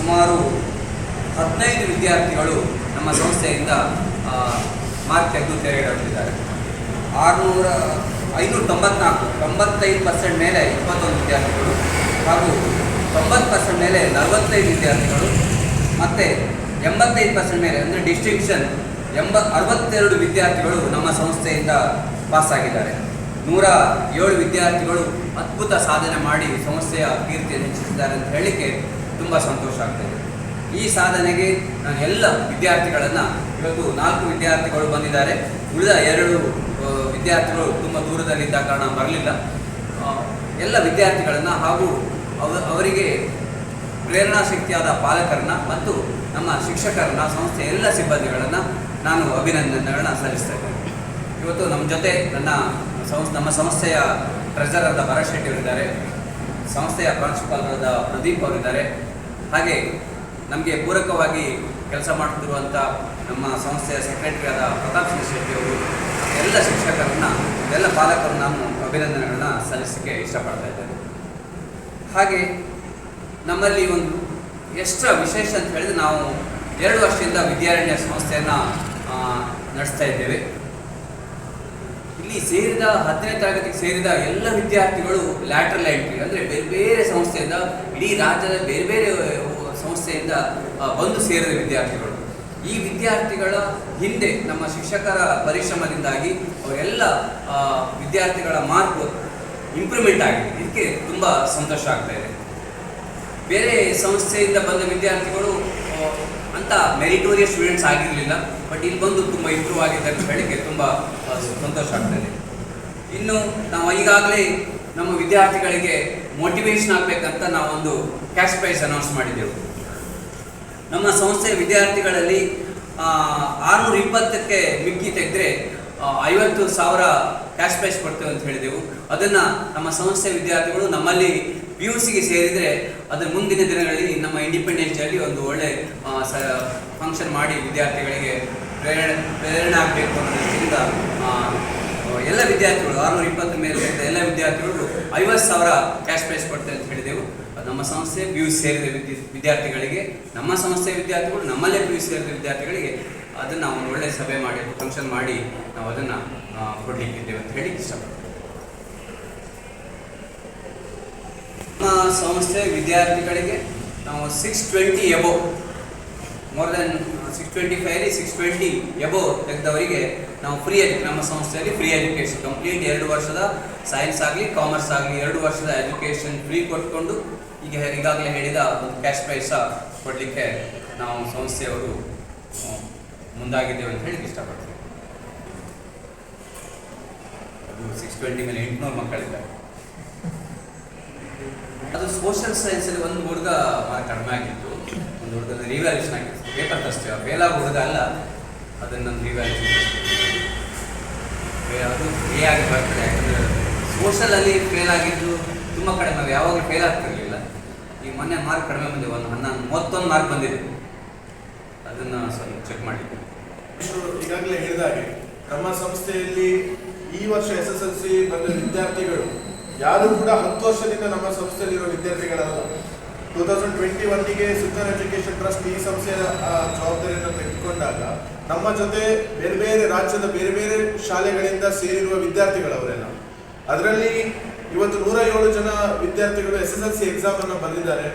ಸುಮಾರು ಹದಿನೈದು ವಿದ್ಯಾರ್ಥಿಗಳು ನಮ್ಮ ಸಂಸ್ಥೆಯಿಂದ ಮಾರ್ಕ್ ತೆಗೆದು ತೆರೆಗಿಡಲಿದ್ದಾರೆ ಆರುನೂರ, ಐನೂರ ತೊಂಬತ್ನಾಲ್ಕು, ತೊಂಬತ್ತೈದು ಪರ್ಸೆಂಟ್ ಮೇಲೆ ಇಪ್ಪತ್ತೊಂದು ವಿದ್ಯಾರ್ಥಿಗಳು ಹಾಗೂ ತೊಂಬತ್ತು ಪರ್ಸೆಂಟ್ ಮೇಲೆ ನಲವತ್ತೈದು ವಿದ್ಯಾರ್ಥಿಗಳು ಮತ್ತು ಎಂಬತ್ತೈದು ಪರ್ಸೆಂಟ್ ಮೇಲೆ ಅಂದರೆ ಡಿಸ್ಟಿಂಕ್ಷನ್ ಎಂಬ, ಅರವತ್ತೆರಡು ವಿದ್ಯಾರ್ಥಿಗಳು ನಮ್ಮ ಸಂಸ್ಥೆಯಿಂದ ಪಾಸಾಗಿದ್ದಾರೆ ನೂರ ಏಳು ವಿದ್ಯಾರ್ಥಿಗಳು ಅದ್ಭುತ ಸಾಧನೆ ಮಾಡಿ ಸಂಸ್ಥೆಯ ಕೀರ್ತಿಯನ್ನು ಹೆಚ್ಚಿಸಿದ್ದಾರೆ ಅಂತ ಹೇಳಲಿಕ್ಕೆ ತುಂಬ ಸಂತೋಷ ಆಗ್ತದೆ ಈ ಸಾಧನೆಗೆ ನಾನು ಎಲ್ಲ ವಿದ್ಯಾರ್ಥಿಗಳನ್ನು ಇವತ್ತು ನಾಲ್ಕು ವಿದ್ಯಾರ್ಥಿಗಳು ಬಂದಿದ್ದಾರೆ. ಉಳಿದ ಎರಡು ವಿದ್ಯಾರ್ಥಿಗಳು ತುಂಬ ದೂರದಲ್ಲಿದ್ದ ಕಾರಣ ಬರಲಿಲ್ಲ. ಎಲ್ಲ ವಿದ್ಯಾರ್ಥಿಗಳನ್ನು ಹಾಗೂ ಅವ, ಅವರಿಗೆ ಪ್ರೇರಣಾ ಶಕ್ತಿಯಾದ ಪಾಲಕರನ್ನ ಮತ್ತು ನಮ್ಮ ಶಿಕ್ಷಕರನ್ನ, ಸಂಸ್ಥೆಯ ಎಲ್ಲ ಸಿಬ್ಬಂದಿಗಳನ್ನು ನಾನು ಅಭಿನಂದನೆಗಳನ್ನ ಸಲ್ಲಿಸ್ತಾ ಇವತ್ತು ನಮ್ಮ ಜೊತೆ ನನ್ನ ಸಂಸ್, ನಮ್ಮ ಸಂಸ್ಥೆಯ ಟ್ರೆಜರರಾದ ಭರತ್ ಶೆಟ್ಟಿ ಅವರಿದ್ದಾರೆ. ಸಂಸ್ಥೆಯ ಪ್ರಾಂಶುಪಾಲರಾದ ಪ್ರದೀಪ್ ಅವರಿದ್ದಾರೆ. ಹಾಗೆ ನಮಗೆ ಪೂರಕವಾಗಿ ಕೆಲಸ ಮಾಡ್ತಿರುವಂಥ ನಮ್ಮ ಸಂಸ್ಥೆಯ ಸೆಕ್ರೆಟರಿ ಆದ ಪ್ರತಾಪ್ ಸಿಂಗ್ ಶೆಟ್ಟಿ ಅವರು, ಎಲ್ಲ ಶಿಕ್ಷಕರನ್ನ, ಎಲ್ಲ ಪಾಲಕರು ನಾನು ಅಭಿನಂದನೆಗಳನ್ನ ಸಲ್ಲಿಸಲಿಕ್ಕೆ ಇಷ್ಟಪಡ್ತಾ ಇದ್ದೇನೆ. ಹಾಗೆ ನಮ್ಮಲ್ಲಿ ಒಂದು ಎಷ್ಟು ವಿಶೇಷ ಅಂತ ಹೇಳಿದ್ರೆ ನಾವು ಎರಡು ವರ್ಷದಿಂದ ವಿದ್ಯಾರಣ್ಯ ಸಂಸ್ಥೆಯನ್ನು ನಡೆಸ್ತಾ ಇದ್ದೇವೆ. ಇಲ್ಲಿ ಸೇರಿದ ಹತ್ತನೇ ತರಗತಿಗೆ ಸೇರಿದ ಎಲ್ಲ ವಿದ್ಯಾರ್ಥಿಗಳು ಲ್ಯಾಟ್ರಲ್ ಎಂಟ್ರಿ ಅಂದರೆ ಬೇರೆ ಬೇರೆ ಸಂಸ್ಥೆಯಿಂದ, ಇಡೀ ರಾಜ್ಯದ ಬೇರೆ ಬೇರೆ ಸಂಸ್ಥೆಯಿಂದ ಬಂದು ಸೇರಿದ ವಿದ್ಯಾರ್ಥಿಗಳು. ಈ ವಿದ್ಯಾರ್ಥಿಗಳ ಹಿಂದೆ ನಮ್ಮ ಶಿಕ್ಷಕರ ಪರಿಶ್ರಮದಿಂದಾಗಿ ಅವರೆಲ್ಲ ವಿದ್ಯಾರ್ಥಿಗಳ ಮಾರ್ಕ್ ಇಂಪ್ರೂವ್ಮೆಂಟ್ ಆಗಿದೆ. ಇದಕ್ಕೆ ತುಂಬ ಸಂತೋಷ ಆಗ್ತಾ ಇದೆ. ಬೇರೆ ಸಂಸ್ಥೆಯಿಂದ ಬಂದ ವಿದ್ಯಾರ್ಥಿಗಳು ಅಂತ ಮೆರಿಟೋರಿಯಸ್ ಸ್ಟೂಡೆಂಟ್ಸ್ ಆಗಿರಲಿಲ್ಲ ಬಟ್ ಇಲ್ಲಿ ಬಂದು ತುಂಬ ಇಂಪ್ರೂವ್ ಆಗಿದೆ ಅಂತ ಹೇಳಿಕ್ಕೆ ತುಂಬ ಸಂತೋಷ ಆಗ್ತದೆ. ಇನ್ನು ನಾವು ಈಗಾಗಲೇ ನಮ್ಮ ವಿದ್ಯಾರ್ಥಿಗಳಿಗೆ ಮೋಟಿವೇಶನ್ ಆಗಬೇಕಂತ ನಾವೊಂದು ಕ್ಯಾಶ್ ಪ್ರೈಸ್ ಅನೌನ್ಸ್ ಮಾಡಿದ್ದೆವು. ನಮ್ಮ ಸಂಸ್ಥೆಯ ವಿದ್ಯಾರ್ಥಿಗಳಲ್ಲಿ ಆರುನೂರ ಇಪ್ಪತ್ತಕ್ಕೆ ಮಿಕ್ಕಿ ತೆಗೆದ್ರೆ ಐವತ್ತು ಸಾವಿರ ಕ್ಯಾಶ್ ಪ್ರೈಸ್ ಕೊಡ್ತೇವೆ ಅಂತ ಹೇಳಿದೆವು. ಅದನ್ನು ನಮ್ಮ ಸಂಸ್ಥೆಯ ವಿದ್ಯಾರ್ಥಿಗಳು ನಮ್ಮಲ್ಲಿ ಪಿ ಯು ಸಿಗೆ ಸೇರಿದರೆ ಅದರ ಮುಂದಿನ ದಿನಗಳಲ್ಲಿ ನಮ್ಮ ಇಂಡಿಪೆಂಡೆನ್ಸ್ ಡೇಲಿ ಒಂದು ಒಳ್ಳೆ ಫಂಕ್ಷನ್ ಮಾಡಿ ವಿದ್ಯಾರ್ಥಿಗಳಿಗೆ ಪ್ರೇರಣೆ ಪ್ರೇರಣೆ ಆಗಬೇಕು ಅನ್ನೋದ್ರಿಂದ ಆ, ಎಲ್ಲ ವಿದ್ಯಾರ್ಥಿಗಳು, ಆರುನೂರ ಇಪ್ಪತ್ತು ಮೇಲೆ ಎಲ್ಲ ವಿದ್ಯಾರ್ಥಿಗಳು ಐವತ್ತು ಸಾವಿರ ಕ್ಯಾಶ್ ಪ್ರೈಸ್ ಕೊಡ್ತೇವೆ ಅಂತ ಹೇಳಿದೆವು. ನಮ್ಮ ಸಂಸ್ಥೆ ಪಿ ಯು ಸೇರಿದ ವಿದ್ಯ, ವಿದ್ಯಾರ್ಥಿಗಳಿಗೆ. ನಮ್ಮ ಸಂಸ್ಥೆಯ ವಿದ್ಯಾರ್ಥಿಗಳು ನಮ್ಮಲ್ಲೇ ಪಿ ಯು ಸೇರಿದ ವಿದ್ಯಾರ್ಥಿಗಳಿಗೆ. ಅದನ್ನು ಒಂದು ಒಳ್ಳೆ ಸಭೆ ಮಾಡಿ ಫಂಕ್ಷನ್ ಮಾಡಿ ನಾವು ಅದನ್ನು ಕೊಡಲಿಕ್ಕಿದ್ದೇವೆ ಅಂತ ಹೇಳಿ ಇಷ್ಟಪಡ್ತೇವೆ ನಮ್ಮ ಸಂಸ್ಥೆ ವಿದ್ಯಾರ್ಥಿಗಳಿಗೆ ನಾವು six twenty above more than six twenty five six twenty above ತೆಗೆದವರಿಗೆ ನಾವು ಫ್ರೀ ನಮ್ಮ ಸಂಸ್ಥೆಯಲ್ಲಿ ಫ್ರೀ ಎಜುಕೇಷನ್ ಕಂಪ್ಲೀಟ್ ಎರಡು ವರ್ಷದ ಸೈನ್ಸ್ ಆಗಲಿ ಕಾಮರ್ಸ್ ಆಗಲಿ, ಎರಡು ವರ್ಷದ ಎಜುಕೇಷನ್ ಫ್ರೀ ಕೊಟ್ಕೊಂಡು ಈಗ ಈಗಾಗಲೇ ಹೇಳಿದ ಒಂದು ಕ್ಯಾಶ್ ಪ್ರೈಸ ಕೊಡಲಿಕ್ಕೆ ನಾವು ಸಂಸ್ಥೆಯವರು ಮುಂದಾಗಿದ್ದೇವೆ ಅಂತ ಹೇಳಿ ಇಷ್ಟಪಡ್ತೀವಿ ಅದು ಸಿಕ್ಸ್ ಟ್ವೆಂಟಿ ಮೇಲೆ ಎಂಟುನೂರು ಮಕ್ಕಳಿದ್ದಾರೆ. ಅದು ಸೋಷಿಯಲ್ ಸೈನ್ಸಲ್ಲಿ ಒಂದು ಹುಡುಗ ಕಡಿಮೆ ಆಗಿತ್ತು. ಹುಡುಗದ ರಿವ್ಯಾಲ್ಯೂಷನ್ ಆಗಿತ್ತು ಪೇಪರ್ ತರಿಸ್ತೇವೆ ಫೇಲ್ ಆಗೋ ಹುಡುಗ ಅಲ್ಲ. ಅದನ್ನು ರಿವ್ಯಾಲ್ಯೂಷನ್ ಅದು ಎ ಆಗಿ ಬರ್ತದೆ. ಯಾಕಂದರೆ ಸೋಷಲಲ್ಲಿ ಫೇಲ್ ಆಗಿದ್ದು ತುಂಬ ಕಡಿಮೆ. ನಾವು ಯಾವಾಗಲೂ ಫೇಲ್ ಆಗ್ತಿರಲಿಲ್ಲ. ಈ ಮೊನ್ನೆ ಮಾರ್ಕ್ ಕಡಿಮೆ ಬಂದಿದೆ. ಒಂದು ಹನ್ನೊಂದು, ಮೂವತ್ತೊಂದು ಮಾರ್ಕ್ ಬಂದಿದೆ. ಅದನ್ನು ಸ್ವಲ್ಪ ಚೆಕ್ ಇವರು ಈಗಾಗಲೇ ಹೇಳಿದ ಹಾಗೆ ನಮ್ಮ ಸಂಸ್ಥೆಯಲ್ಲಿ ಈ ವರ್ಷ ಎಸ್ ಎಸ್ ಎಲ್ ಸಿ ಬಂದ ವಿದ್ಯಾರ್ಥಿಗಳು, ಯಾರು ಕೂಡ ಹತ್ತು ವರ್ಷದಿಂದ ನಮ್ಮ ಸಂಸ್ಥೆಯಲ್ಲಿರುವ ವಿದ್ಯಾರ್ಥಿಗಳಲ್ಲ. Two thousand twenty Sultan education trust ಈ ಸಂಸ್ಥೆಯ ಜವಾಬ್ದಾರಿಯನ್ನು ತೆಗೆದುಕೊಂಡಾಗ ನಮ್ಮ ಜೊತೆ ಬೇರೆ ಬೇರೆ ರಾಜ್ಯದ ಬೇರೆ ಬೇರೆ ಶಾಲೆಗಳಿಂದ ಸೇರಿರುವ ವಿದ್ಯಾರ್ಥಿಗಳವರೆಲ್ಲ, ಅದರಲ್ಲಿ ಇವತ್ತು ನೂರ ಏಳು ಜನ ವಿದ್ಯಾರ್ಥಿಗಳು S S L C exam ಅನ್ನು ಬರೆದಿದ್ದಾರೆ.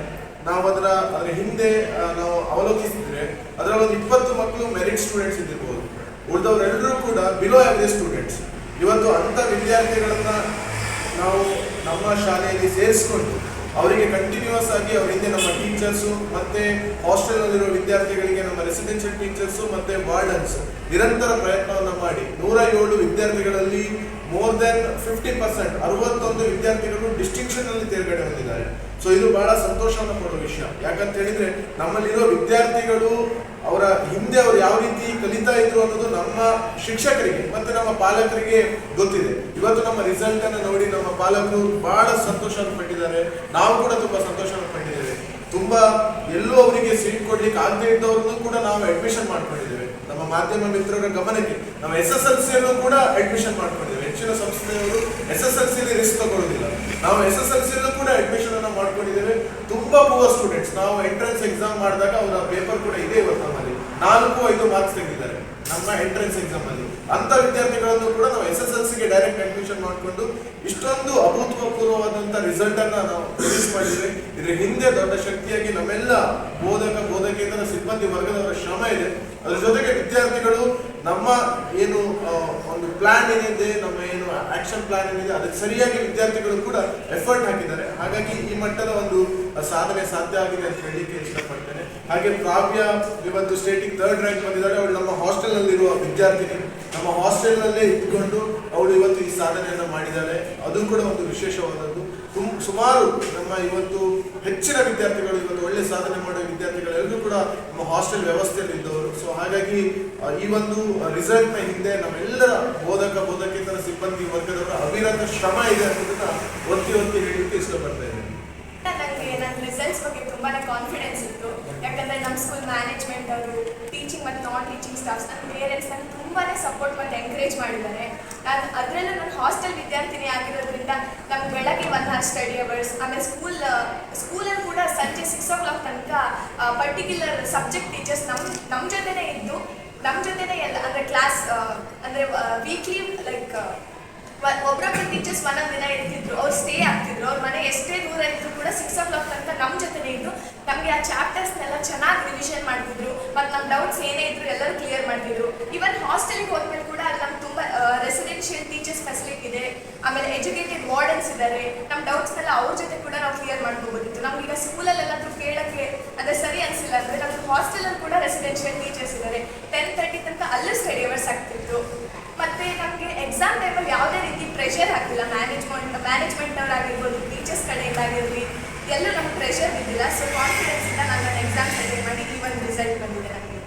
ನಾವು ಅದರ ಅದರ ಹಿಂದೆ ನಾವು ಅವಲೋಕಿಸಿದ್ರೆ ಅದರಲ್ಲಿ ಒಂದು ಇಪ್ಪತ್ತು ಮಕ್ಕಳು ಮೆರಿಟ್ ಸ್ಟೂಡೆಂಟ್ಸ್ ಇದ್ದಿರ್ಬೋದು. ಉಳಿದವರೆಲ್ಲರೂ ಕೂಡ ಬಿಲೋ ಆವರೇಜ್ ಸ್ಟೂಡೆಂಟ್ಸ್ ಇವತ್ತು ಅಂಥ ವಿದ್ಯಾರ್ಥಿಗಳನ್ನು ನಾವು ನಮ್ಮ ಶಾಲೆಯಲ್ಲಿ ಸೇರಿಸಿಕೊಂಡು ಅವರಿಗೆ ಕಂಟಿನ್ಯೂಸ್ ಆಗಿ ಅವ್ರ ಹಿಂದೆ ನಮ್ಮ ಟೀಚರ್ಸು ಮತ್ತೆ ಹಾಸ್ಟೆಲ್ ಅಲ್ಲಿರೋ ವಿದ್ಯಾರ್ಥಿಗಳಿಗೆ ನಮ್ಮ ರೆಸಿಡೆನ್ಷಿಯಲ್ ಟೀಚರ್ಸು ಮತ್ತೆ ವಾರ್ಡನ್ಸ್ ನಿರಂತರ ಪ್ರಯತ್ನವನ್ನು ಮಾಡಿ. ನೂರ ಏಳು ವಿದ್ಯಾರ್ಥಿಗಳಲ್ಲಿ ಮೋರ್ ದೆನ್ ಫಿಫ್ಟಿ ಪರ್ಸೆಂಟ್ ಅರವತ್ತೊಂದು ವಿದ್ಯಾರ್ಥಿಗಳು ಡಿಸ್ಟಿಂಕ್ಷನ್ ಅಲ್ಲಿ ತೇರ್ಗಡೆ ಹೊಂದಿದ್ದಾರೆ ಸೊ ಇದು ಬಹಳ ಸಂತೋಷವನ್ನು ಕೊಡುವ ವಿಷಯ. ಯಾಕಂತ ಹೇಳಿದ್ರೆ, ನಮ್ಮಲ್ಲಿರೋ ವಿದ್ಯಾರ್ಥಿಗಳು ಅವರ ಹಿಂದೆ ಅವರು ಯಾವ ರೀತಿ ಕಲಿತಾ ಇದ್ರು ಅನ್ನೋದು ನಮ್ಮ ಶಿಕ್ಷಕರಿಗೆ ಮತ್ತೆ ನಮ್ಮ ಪಾಲಕರಿಗೆ ಗೊತ್ತಿದೆ. ಇವತ್ತು ನಮ್ಮ ರಿಸಲ್ಟ್ ಅನ್ನು ನೋಡಿ ನಮ್ಮ ಪಾಲಕರು ಬಹಳ ಸಂತೋಷ ಪಟ್ಟಿದ್ದಾರೆ ನಾವು ಕೂಡ ತುಂಬಾ ಸಂತೋಷವನ್ನು ಪಟ್ಟಿದ್ದೇವೆ ತುಂಬಾ ಎಲ್ಲೂ ಅವರಿಗೆ ಸೀಟ್ ಕೊಡ್ಲಿಕ್ಕೆ ಆಗದೆ ಕೂಡ ನಾವು ಅಡ್ಮಿಷನ್ ಮಾಡ್ಕೊಂಡಿದ್ದೇವೆ. ನಮ್ಮ ಮಾಧ್ಯಮ ಮಿತ್ರರ ಗಮನಕ್ಕೆ ನಮ್ಮ ಎಸ್ ಎಸ್ ಎಲ್ ಸಿಯಲ್ಲೂ ಕೂಡ ಅಡ್ಮಿಷನ್ ಮಾಡ್ಕೊಂಡಿದ್ದೇವೆ. ಹೆಚ್ಚಿನ ಸಂಸ್ಥೆಯವರು ಎಸ್ ಎಸ್ ಎಲ್ ಸಿಯಲ್ಲಿ ರಿಸ್ಕ್ ತಗೊಳ್ಳೋದಿಲ್ಲ ನಾವು ಎಸ್ ಎಸ್ ಎಲ್ ಸಿಯಲ್ಲೂ ಕೂಡ ಅಡ್ಮಿಷನ್ ಅನ್ನು ಮಾಡ್ಕೊಂಡಿದ್ದೇವೆ. ತುಂಬಾ ಪೂವರ್ ಸ್ಟೂಡೆಂಟ್ಸ್ ನಾವು ಎಂಟ್ರೆನ್ಸ್ ಎಕ್ಸಾಮ್ ಮಾಡಿದಾಗ ಅವರ ಪೇಪರ್ ಕೂಡ ಇದೆ ಇವತ್ತು ನಮ್ಮಲ್ಲಿ. ನಾಲ್ಕು, ಐದು ಮಾರ್ಕ್ಸ್ ತೆಗೆದಿದ್ದಾರೆ. ನಮ್ಮ ಎಂಟ್ರೆನ್ಸ್ ಎಕ್ಸಾಮ್ ಅಲ್ಲಿ. ಅಂತ ವಿದ್ಯಾರ್ಥಿಗಳನ್ನು ಕೂಡ ನಾವು ಎಸ್ ಎಸ್ ಎಲ್ ಸಿಗೆ ಡೈರೆಕ್ಟ್ ಅಡ್ಮಿಷನ್ ಮಾಡಿಕೊಂಡು ಇಷ್ಟೊಂದು ಅಭೂತಪೂರ್ವವಾದಂತಹ ರಿಸಲ್ಟ್ ಅನ್ನ ನಾವು ರಿಲೀಸ್ ಮಾಡಿದ್ರೆ ಇದ್ರ ಹಿಂದೆ ದೊಡ್ಡ ಶಕ್ತಿಯಾಗಿ ನಮ್ಮೆಲ್ಲ ಬೋಧಕ ಬೋಧಕೇತರ ಸಿಬ್ಬಂದಿ ವರ್ಗದವರ ಶ್ರಮ ಇದೆ. ಅದ್ರ ಜೊತೆಗೆ ವಿದ್ಯಾರ್ಥಿಗಳು ನಮ್ಮ ಏನು ಒಂದು ಪ್ಲಾನ್ ಏನಿದೆ, ನಮ್ಮ ಏನು ಆಕ್ಷನ್ ಪ್ಲಾನ್ ಏನಿದೆ, ಅದಕ್ಕೆ ಸರಿಯಾಗಿ ವಿದ್ಯಾರ್ಥಿಗಳು ಕೂಡ ಎಫರ್ಟ್ ಹಾಕಿದ್ದಾರೆ. ಹಾಗಾಗಿ ಈ ಮಟ್ಟದ ಒಂದು ಸಾಧನೆ ಸಾಧ್ಯ ಆಗಿದೆ ಅಂತ ಹೇಳಲಿಕ್ಕೆ ಇಷ್ಟಪಡ್ತೇನೆ. ಹಾಗೆ ಪ್ರಾವ್ಯ ಇವತ್ತು ಸ್ಟೇಟಿಗೆ ಥರ್ಡ್ ರ್ಯಾಂಕ್ ಬಂದಿದ್ದಾರೆ. ಅವಳು ನಮ್ಮ ಹಾಸ್ಟೆಲ್ ನಲ್ಲಿರುವ ವಿದ್ಯಾರ್ಥಿನಿ. ನಮ್ಮ ಹಾಸ್ಟೆಲ್ನಲ್ಲೇ ಇದ್ದುಕೊಂಡು ಅವಳು ಇವತ್ತು ಈ ಸಾಧನೆಯನ್ನು ಮಾಡಿದ್ದಾಳೆ ಅದು ಕೂಡ ಒಂದು ವಿಶೇಷವಾದದ್ದು. ತುಂಬ ಸುಮಾರು ನಮ್ಮ ಇವತ್ತು ಹೆಚ್ಚಿನ ವಿದ್ಯಾರ್ಥಿಗಳು, ಇವತ್ತು ಒಳ್ಳೆ ಸಾಧನೆ ಮಾಡುವ ವಿದ್ಯಾರ್ಥಿಗಳೆಲ್ಲರೂ ಕೂಡ ನಮ್ಮ ಹಾಸ್ಟೆಲ್ ವ್ಯವಸ್ಥೆಯಲ್ಲಿ ಇದ್ದವರು ಸೊ ಹಾಗಾಗಿ ಈ ಒಂದು ರಿಸಲ್ಟ್ನ ಹಿಂದೆ ನಮ್ಮೆಲ್ಲರ ಬೋಧಕ, ಬೋಧಕೇತರ ಸಿಬ್ಬಂದಿ ವರ್ಗದವರ ಅವಿರತ ಶ್ರಮ ಇದೆ ಅನ್ನೋದನ್ನ ಒತ್ತಿ ಒತ್ತಿ ಹೇಳಲಿಕ್ಕೆ ಇಷ್ಟಪಡ್ತಾ ಇದ್ದೇನೆ ನನ್ನ ರಿಸಲ್ಟ್ಸ್ ಬಗ್ಗೆ ತುಂಬಾನೇ ಕಾನ್ಫಿಡೆನ್ಸ್ ಇತ್ತು. ಯಾಕಂದ್ರೆ ನಮ್ಮ ಸ್ಕೂಲ್ ಮ್ಯಾನೇಜ್ಮೆಂಟ್ ಅವರು ಟೀಚಿಂಗ್ ಮತ್ತು ನಾನ್ ಟೀಚಿಂಗ್ ಸ್ಟಾಫ್ಸ್ ನನ್ನ ಪೇರೆಂಟ್ಸ್ ನನ್ನ ತುಂಬಾನೇ ಸಪೋರ್ಟ್ ಮತ್ತು ಎಂಕರೇಜ್ ಮಾಡಿದ್ದಾರೆ. ನಾನು ಅದರಲ್ಲೂ ನಾನು ಹಾಸ್ಟೆಲ್ ವಿದ್ಯಾರ್ಥಿನಿ ಆಗಿರೋದ್ರಿಂದ ನಮ್ಗೆ ಬೆಳಗ್ಗೆ ಒನ್ ಅವರ್ ಸ್ಟಡಿ ಅವರ್ಸ್ ಆಮೇಲೆ ಸ್ಕೂಲ್ ಸ್ಕೂಲಲ್ಲಿ ಕೂಡ ಸಂಜೆ ಸಿಕ್ಸ್ ಓ ಕ್ಲಾಕ್ ತನಕ ಪರ್ಟಿಕ್ಯುಲರ್ ಸಬ್ಜೆಕ್ಟ್ ಟೀಚರ್ಸ್ ನಮ್ಮ ನಮ್ಮ ಜೊತೆನೇ ಇದ್ದು ನಮ್ಮ ಜೊತೆನೇ ಎಲ್ಲ, ಅಂದರೆ ಕ್ಲಾಸ್ ಅಂದರೆ ವೀಕ್ಲಿ ಲೈಕ್ ಒಬ್ಬರೊಬ್ಬರು ಟೀಚರ್ಸ್ ಒಂದೊಂದು ದಿನ ಇರ್ತಿದ್ರು ಅವ್ರು ಸ್ಟೇ ಆಗ್ತಿದ್ರು, ಅವ್ರ ಮನೆ ಎಷ್ಟೇ ದೂರ ಇದ್ರು ಕೂಡ ಸಿಕ್ಸ್ ಓ ಕ್ಲಾಕ್ ತನಕ ನಮ್ಮ ಜೊತೆನೆ ಇದ್ದು ನಮಗೆ ಆ ಚಾಪ್ಟರ್ಸ್ನೆಲ್ಲ ಚೆನ್ನಾಗಿ ರಿವಿಷನ್ ಮಾಡ್ತಿದ್ರು ಮತ್ತು ನಮ್ಮ ಡೌಟ್ಸ್ ಏನೇ ಇದ್ರು ಎಲ್ಲರೂ ಕ್ಲಿಯರ್ ಮಾಡ್ತಿದ್ರು. ಇವನ್ ಹಾಸ್ಟೆಲ್ಗೆ ಹೋದ್ಮೇಲೆ ಕೂಡ ಅಲ್ಲಿ ನಮ್ಗೆ ತುಂಬ ರೆಸಿಡೆನ್ಷಿಯಲ್ ಟೀಚರ್ಸ್ ಫೆಸಿಲಿಟಿ ಇದೆ, ಆಮೇಲೆ ಎಜುಕೇಟೆಡ್ ವಾರ್ಡನ್ಸ್ ಇದ್ದಾರೆ ನಮ್ಮ ಡೌಟ್ಸ್ನೆಲ್ಲ ಅವ್ರ ಜೊತೆ ಕೂಡ ನಾವು ಕ್ಲಿಯರ್ ಮಾಡ್ಕೋಬೋದಿತ್ತು. ನಮ್ಗೀಗ ಸ್ಕೂಲಲ್ಲಿ ಎಲ್ಲಾದ್ರೂ ಕೇಳಕ್ಕೆ ಅದೇ ಸರಿ ಅನಿಸಿಲ್ಲ ಅಂದರೆ ನಮ್ಗೆ ಹಾಸ್ಟೆಲಲ್ಲಿ ಕೂಡ ರೆಸಿಡೆನ್ಷಿಯಲ್ ಟೀಚರ್ಸ್ ಇದ್ದಾರೆ ಟೆನ್ ತರ್ಟಿ ತನಕ ಅಲ್ಲೂ ಸ್ಟಡಿ ಅವರ್ಸ್ ಆಗ್ತಿತ್ತು. ಮತ್ತೆ ನಮಗೆ ಎಕ್ಸಾಮ್ ಟೈಮಲ್ಲಿ ಯಾವುದೇ ರೀತಿ ಪ್ರೆಷರ್ ಹಾಕಿಲ್ಲ. ಮ್ಯಾನೇಜ್ಮೆಂಟ್ ಮ್ಯಾನೇಜ್ಮೆಂಟ್ ಅವರಾಗಿರ್ಬೋದು ಟೀಚರ್ಸ್ ಕಡೆಯಿಂದ ಆಗಿರಲಿ ಎಲ್ಲೂ ನಮ್ಗೆ ಪ್ರೆಷರ್ ಬಿದ್ದಿಲ್ಲ. ಸೊ ಕಾನ್ಫಿಡೆನ್ಸ್ ಇಂದ ನಾನು ನನ್ನ ಎಕ್ಸಾಮ್ ಅಟೆಂಡ್ ಮಾಡಿ ಈ ಒಂದು ರಿಸಲ್ಟ್ ಬಂದಿದೆ ನನಗೆ.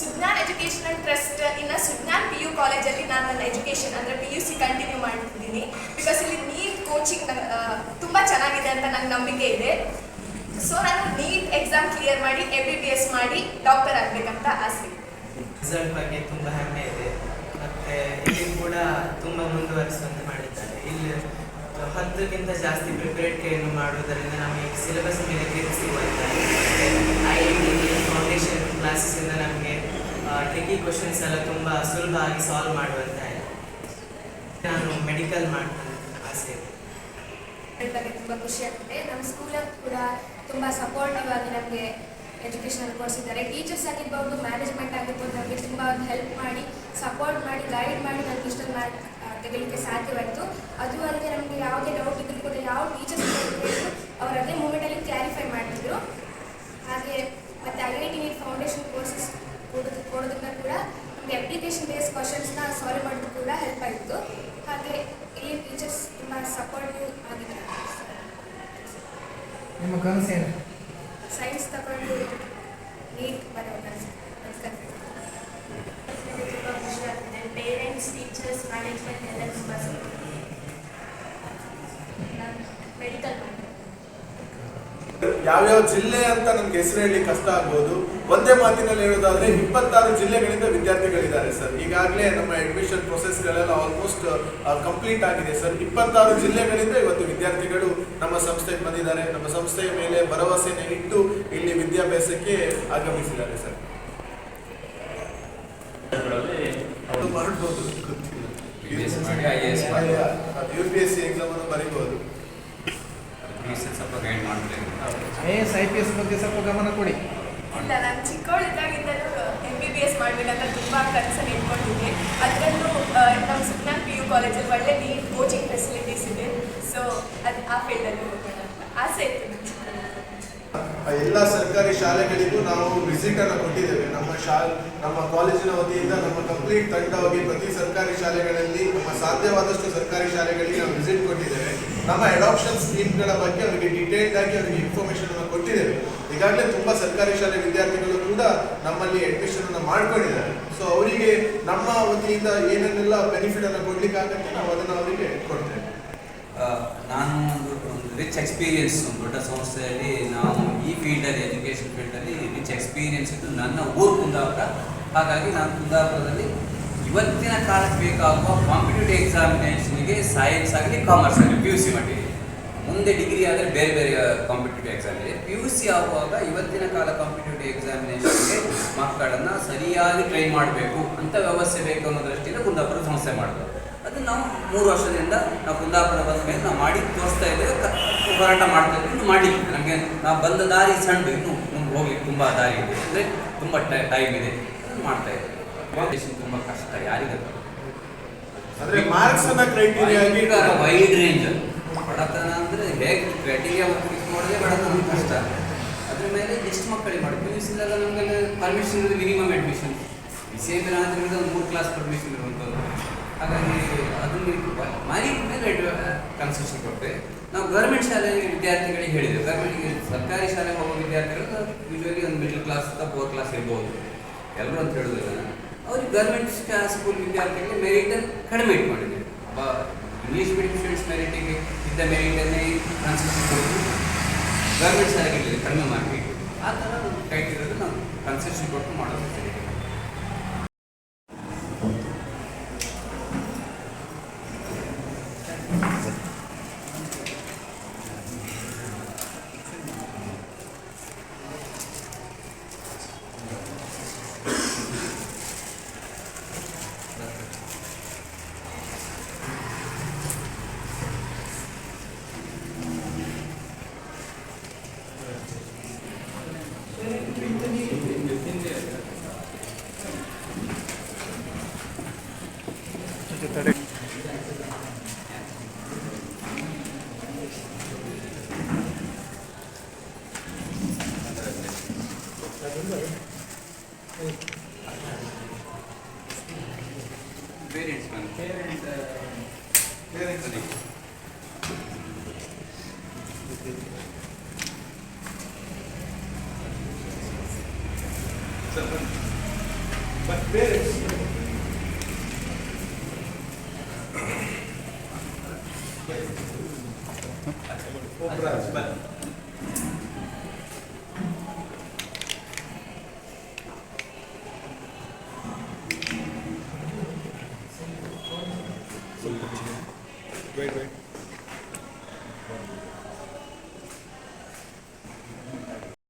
ಸುಜ್ಞಾನ್ ಎಜುಕೇಷನಲ್ ಟ್ರಸ್ಟ್ ಇನ್ನ ಸುಜ್ಞಾನ್ ಪಿ ಯು ಕಾಲೇಜಲ್ಲಿ ನಾನು ನನ್ನ ಎಜುಕೇಷನ್ ಅಂದರೆ ಪಿ ಯು ಸಿ ಕಂಟಿನ್ಯೂ ಮಾಡ್ತಿದ್ದೀನಿ. ಬಿಕಾಸ್ ಇಲ್ಲಿ ನೀಟ್ ಕೋಚಿಂಗ್ ತುಂಬಾ ಚೆನ್ನಾಗಿದೆ ಅಂತ ನನ್ನ ನಂಬಿಕೆ ಇದೆ. ಸೊ ನಾನು ನೀಟ್ ಎಕ್ಸಾಮ್ ಕ್ಲಿಯರ್ ಮಾಡಿ ಎಂ ಬಿ ಬಿ ಎಸ್ ಮಾಡಿ ಡಾಕ್ಟರ್ ಆಗ್ಬೇಕಂತ ಆಸೆ. ರಿಸಲ್ಟ್ ಬಗ್ಗೆ ತುಂಬ ಹೆಮ್ಮೆ ಇಲ್ಲಿ ಕೂಡ ತುಂಬ ಮುಂದುವರಿಸುವಂತೆ ಮಾಡಿದ್ದಾರೆ. ಇಲ್ಲಿ ಹತ್ತಕ್ಕಿಂತ ಜಾಸ್ತಿ ಪ್ರಿಪೇರ್ಡ್ ಮಾಡುವುದರಿಂದ ನಮಗೆ ಸಿಲೆಬಸ್ ಮೇಲೆ ಗ್ರಿಪ್ ಸಿಗುವಂತೆ ಐ ಟಿ ಫೌಂಡೇಶನ್ ಕ್ಲಾಸಸ್ಸಿಂದ ನಮಗೆ ಟ್ರಿಕಿ ಕ್ವಶನ್ಸ್ ಎಲ್ಲ ತುಂಬ ಸುಲಭವಾಗಿ ಸಾಲ್ವ್ ಮಾಡುವಂತೆ ನಾನು ಮೆಡಿಕಲ್ ಮಾಡ್ತೀನಿ ಆಸೆ ಇದೆ ಬಗ್ಗೆ ತುಂಬ ಖುಷಿ ಆಗುತ್ತೆ ನಮ್ಮ ಸ್ಕೂಲಲ್ಲಿ ಕೂಡ ತುಂಬ ಸಪೋರ್ಟಿವ್ ಆಗಿ ನಮಗೆ ಎಜುಕೇಶನ್ ಕೊಡಿಸಿದ್ದಾರೆ ಟೀಚರ್ಸ್ ಆಗಿರ್ಬೋದು ಮ್ಯಾನೇಜ್ಮೆಂಟ್ ಆಗಿರ್ಬೋದು, ನಮಗೆ ತುಂಬ ಹೆಲ್ಪ್ ಮಾಡಿ ಸಪೋರ್ಟ್ ಮಾಡಿ ಗೈಡ್ ಮಾಡಿ ನನಗೆ ಇಷ್ಟೊಂದು ಮಾರ್ಕ್ ತೆಗಿಲಿಕ್ಕೆ ಸಾಧ್ಯವಾಯಿತು. ಅದು ಅಲ್ಲದೆ ನಮಗೆ ಯಾವುದೇ ಡೌಟ್ ಇದ್ರೂ ಕೂಡ ಯಾವ ಟೀಚರ್ಸ್ ಹೇಳಿದ್ರು ಅವರು ಅದೇ ಮೂಮೆಂಟಲ್ಲಿ ಕ್ಲಾರಿಫೈ ಮಾಡಿದ್ರು. ಹಾಗೆ ಮತ್ತು I I T NEET foundation courses ಕೊಡೋದು ಕೊಡೋದನ್ನ ಕೂಡ ನಮಗೆ ಅಪ್ಲಿಕೇಶನ್ ಬೇಸ್ ಕ್ವಶನ್ಸ್ನ ಸಾಲ್ವ್ ಮಾಡೋದು ಕೂಡ ಹೆಲ್ಪ್ ಆಯಿತು. ಹಾಗೆ ಇಲ್ಲಿ ಟೀಚರ್ಸ್ ತುಂಬ ಸಪೋರ್ಟಿವ್ ಆಗಿದ್ದಾರೆ. ನಿಮ್ಮ ಕನಸೇನು? ಸೈನ್ಸ್ ತಗೊಂಡು ನೀಟ್ ಬರೋ ಕನಸು ನನಗೆ ತುಂಬ ಖುಷಿ ಆಗ್ತಿದೆ ಪೇರೆಂಟ್ಸ್ ಟೀಚರ್ಸ್ ಮ್ಯಾನೇಜ್ಮೆಂಟ್ ಎಲ್ಲ ತುಂಬ ನಾನು ಮೆಡಿಕಲ್ ಯಾವ್ಯಾವ ಜಿಲ್ಲೆ ಅಂತ ನಮ್ಗೆ ಹೆಸರು ಹೇಳಿ ಕಷ್ಟ ಆಗ್ಬೋದು. ಒಂದೇ ಮಾತಿನಲ್ಲಿ ಹೇಳೋದಾದ್ರೆ ಇಪ್ಪತ್ತಾರು ಜಿಲ್ಲೆಗಳಿಂದ ವಿದ್ಯಾರ್ಥಿಗಳಿದ್ದಾರೆ ಸರ್. ಈಗಾಗಲೇ ನಮ್ಮ ಅಡ್ಮಿಷನ್ ಪ್ರೊಸೆಸ್ಗಳೆಲ್ಲ ಆಲ್ಮೋಸ್ಟ್ ಕಂಪ್ಲೀಟ್ ಆಗಿದೆ ಸರ್. ಇಪ್ಪತ್ತಾರು ಜಿಲ್ಲೆಗಳಿಂದ ಇವತ್ತು ವಿದ್ಯಾರ್ಥಿಗಳು ನಮ್ಮ ಸಂಸ್ಥೆಗೆ ಬಂದಿದ್ದಾರೆ. ನಮ್ಮ ಸಂಸ್ಥೆಯ ಮೇಲೆ ಭರವಸೆನ ಇಟ್ಟು ಇಲ್ಲಿ ವಿದ್ಯಾಭ್ಯಾಸಕ್ಕೆ ಆಗಮಿಸಿದ್ದಾರೆ ಸರ್. ಮಾಡ್ಬೋದು ಗೊತ್ತಿಲ್ಲ UPSC ಮಾಡಿ IAS ಮಾಡಿ. U P S C exam ಅನ್ನು ಬರೀಬಹುದು ಸ್ವಲ್ಪ I S I P S ಬಗ್ಗೆ ಸ್ವಲ್ಪ ಗಮನ ಕೊಡಿ. ಇಲ್ಲ ನಾನು ಚಿಕ್ಕವಳಿದ್ದಾಗಿಂದಲೂ ಎಂ ಬಿ ಬಿ ಎಸ್ ಮಾಡಬೇಕಂತ ತುಂಬ ಕನಸನ್ನು ಇಟ್ಕೊಂಡಿದ್ದೆ. ಅದರಲ್ಲೂ ನಮ್ಮ ಸುಜ್ಞಾನ್ ಪಿ ಯು ಕಾಲೇಜಲ್ಲಿ ಒಳ್ಳೆ ನೀಟ್ ಕೋಚಿಂಗ್ ಫೆಸಿಲಿಟೀಸ್ ಇದೆ. ಸೊ ಅದು ಆ ಫೀಲ್ಡಲ್ಲಿ ಹೋಗೋಣ ಅಂತ ಆಸೆ ಇತ್ತು ಎಲ್ಲ ಸರ್ಕಾರಿ ಶಾಲೆಗಳಿಗೂ ನಾವು ವಿಸಿಟ್ ಅನ್ನು ಕೊಟ್ಟಿದ್ದೇವೆ. ನಮ್ಮ ಶಾ ನಮ್ಮ ಕಾಲೇಜಿನ ವತಿಯಿಂದ ನಮ್ಮ ಕಂಪ್ಲೀಟ್ ತಂಡವಾಗಿ ಪ್ರತಿ ಸರ್ಕಾರಿ ಶಾಲೆಗಳಲ್ಲಿ, ನಮ್ಮ ಸಾಧ್ಯವಾದಷ್ಟು ಸರ್ಕಾರಿ ಶಾಲೆಗಳಿಗೆ ನಾವು ವಿಸಿಟ್ ಕೊಟ್ಟಿದ್ದೇವೆ. ನಮ್ಮ ಅಡಾಪ್ಷನ್ ಸ್ಕೀಮ್ಗಳ ಬಗ್ಗೆ ಅವರಿಗೆ ಡಿಟೇಲ್ಡ್ ಆಗಿ ಅವರಿಗೆ ಇನ್ಫಾರ್ಮೇಶನ್ ಅನ್ನು ಕೊಟ್ಟಿದ್ದೇವೆ. ಈಗಾಗಲೇ ತುಂಬ ಸರ್ಕಾರಿ ಶಾಲೆ ವಿದ್ಯಾರ್ಥಿಗಳು ಕೂಡ ನಮ್ಮಲ್ಲಿ ಅಡ್ಮಿಷನ್ ಅನ್ನು ಮಾಡ್ಕೊಂಡಿದ್ದಾರೆ. ಸೊ ಅವರಿಗೆ ನಮ್ಮ ವತಿಯಿಂದ ಏನನ್ನೆಲ್ಲ ಬೆನಿಫಿಟ್ ಅನ್ನು ಕೊಡ್ಲಿಕ್ಕೆ ಆಗತ್ತೆ ನಾವು ಅದನ್ನು ಅವರಿಗೆ ಕೊಡ್ತೇವೆ. ನಾನು ಒಂದು ರಿಚ್ ಎಕ್ಸ್ಪೀರಿಯನ್ಸ್ ದೊಡ್ಡ ಸಂಸ್ಥೆಯಲ್ಲಿ ನಾವು ಫೀಲ್ಡಲ್ಲಿ ಎಜುಕೇಷನ್ ಫೀಲ್ಡಲ್ಲಿ ರಿಚ್ ಎಕ್ಸ್ಪೀರಿಯನ್ಸ್ ಇದ್ದು ನನ್ನ ಊರು ಕುಂದಾಪುರ. ಹಾಗಾಗಿ ನಾನು ಕುಂದಾಪುರದಲ್ಲಿ ಇವತ್ತಿನ ಕಾಲಕ್ಕೆ ಬೇಕಾಗುವ ಕಾಂಪಿಟೇಟಿವ್ ಎಕ್ಸಾಮಿನೇಷನ್ಗೆ ಸೈನ್ಸ್ ಆಗಲಿ ಕಾಮರ್ಸ್ ಆಗಲಿ ಪಿ ಯು ಸಿ ಮಾಡಿದೆ ಮುಂದೆ ಡಿಗ್ರಿ ಆದರೆ ಬೇರೆ ಬೇರೆ ಕಾಂಪಿಟೇಟಿವ್ ಎಕ್ಸಾಮ್ ಇದೆ. ಪಿ ಯು ಸಿ ಆಗುವಾಗ ಇವತ್ತಿನ ಕಾಲ ಕಾಂಪಿಟೇಟಿವ್ ಎಕ್ಸಾಮಿನೇಷನ್ಗೆ ಮಕ್ಕಳನ್ನು ಸರಿಯಾಗಿ ಟ್ರೈನ್ ಮಾಡಬೇಕು. ಅಂತ ವ್ಯವಸ್ಥೆ ಬೇಕು ಅನ್ನೋ ದೃಷ್ಟಿಯಿಂದ ಕುಂದಾಪುರ ಸಂಸ್ಥೆ ಮಾಡಬೇಕು ಅದು ನಾವು ಮೂರು ವರ್ಷದಿಂದ ನಾವು ಕುಂದಾಪುರ ಬಂದ ಮೇಲೆ ನಾವು ಮಾಡಿ ತೋರಿಸ್ತಾ ಹೋರಾಟ ಮಾಡ್ತಾ ಇನ್ನು ಮಾಡಲಿಕ್ಕೆ ನಮಗೆ ನಾವು ಬಂದ ದಾರಿ ಸಣ್ಣ ಇನ್ನು ಮುಂದೆ ಹೋಗ್ಲಿಕ್ಕೆ ತುಂಬ ದಾರಿ ಇದೆ. ಅಂದರೆ ತುಂಬ ಟೈಮ್ ಇದೆ. ಅದನ್ನು ಮಾಡ್ತಾ ಇದ್ದೇವೆ ತುಂಬ ಕಷ್ಟ. ಯಾರಿಗೆ ಅಂದರೆ ಮಾರ್ಕ್ಸ್ ಕ್ರೈಟೀರಿಯಾ ವೈಡ್ ರೇಂಜ್ ಬಡತನ ಅಂದರೆ ಹೇಗೆ ಕ್ರೈಟೀರಿಯಾ ಫಿಕ್ಸ್ ಮಾಡೋದೇ ಬಡತನ ಕಷ್ಟ. ಅದ್ರ ಮೇಲೆ ಎಷ್ಟು ಮಕ್ಕಳಿಗೆ ಮಾಡಿ? ಪಿ ಯು ಸಿಲೆಲ್ಲ ನಮಗೆಲ್ಲ ಪರ್ಮಿಷನ್ ಇರೋದು minimum admission B C M ಒಂದು ಮೂರು ಕ್ಲಾಸ್ ಪರ್ಮಿಷನ್ ಇರುವಂಥದ್ದು ಹಾಗಾಗಿ ಅದನ್ನು ಮಾರಿ ಮೇಲೆ ಕನ್ಸೆಷನ್ ಕೊಟ್ಟೆ ನಾವು ಗೌರ್ಮೆಂಟ್ ಶಾಲೆ ವಿದ್ಯಾರ್ಥಿಗಳಿಗೆ ಹೇಳಿದ್ದೇವೆ. ಗೌರ್ಮೆಂಟ್ ಸರ್ಕಾರಿ ಶಾಲೆಗೆ ಹೋಗೋ ವಿದ್ಯಾರ್ಥಿಗಳು ಯೂಶ್ವಲಿ ಒಂದು ಮಿಡಲ್ ಕ್ಲಾಸ್ ಅಥವಾ ಫೋರ್ ಕ್ಲಾಸ್ ಇರ್ಬೋದು. ಎಲ್ಲರೂ ಅಂತ ಹೇಳೋದಿಲ್ಲ. ಅವ್ರಿಗೆ ಗೌರ್ಮೆಂಟ್ ಸ್ಕೂಲ್ ವಿದ್ಯಾರ್ಥಿಗಳಿಗೆ ಮೆರಿಟ್ ಕಡಿಮೆ ಮಾಡಿದೆ ಇಂಗ್ಲೀಷ್ ಮೀಡಿಯಂ ಸ್ಟೂಡೆಂಟ್ಸ್ ಮೆರಿಟಿಗೆ ಇದ್ದ ಮೆರಿಟನ್ನೇ ಕನ್ಸೆಷನ್ ಕೊಟ್ಟು ಗೌರ್ಮೆಂಟ್ ಶಾಲೆಗಳಿಗೆ ಕಡಿಮೆ ಮಾಡಬೇಕು ಆ ಥರ ಕ್ರೈಟೀರಿಯಾದ ನಾವು ಕನ್ಸೆಷನ್ ಕೊಟ್ಟು ಮಾಡೋದು O prazo.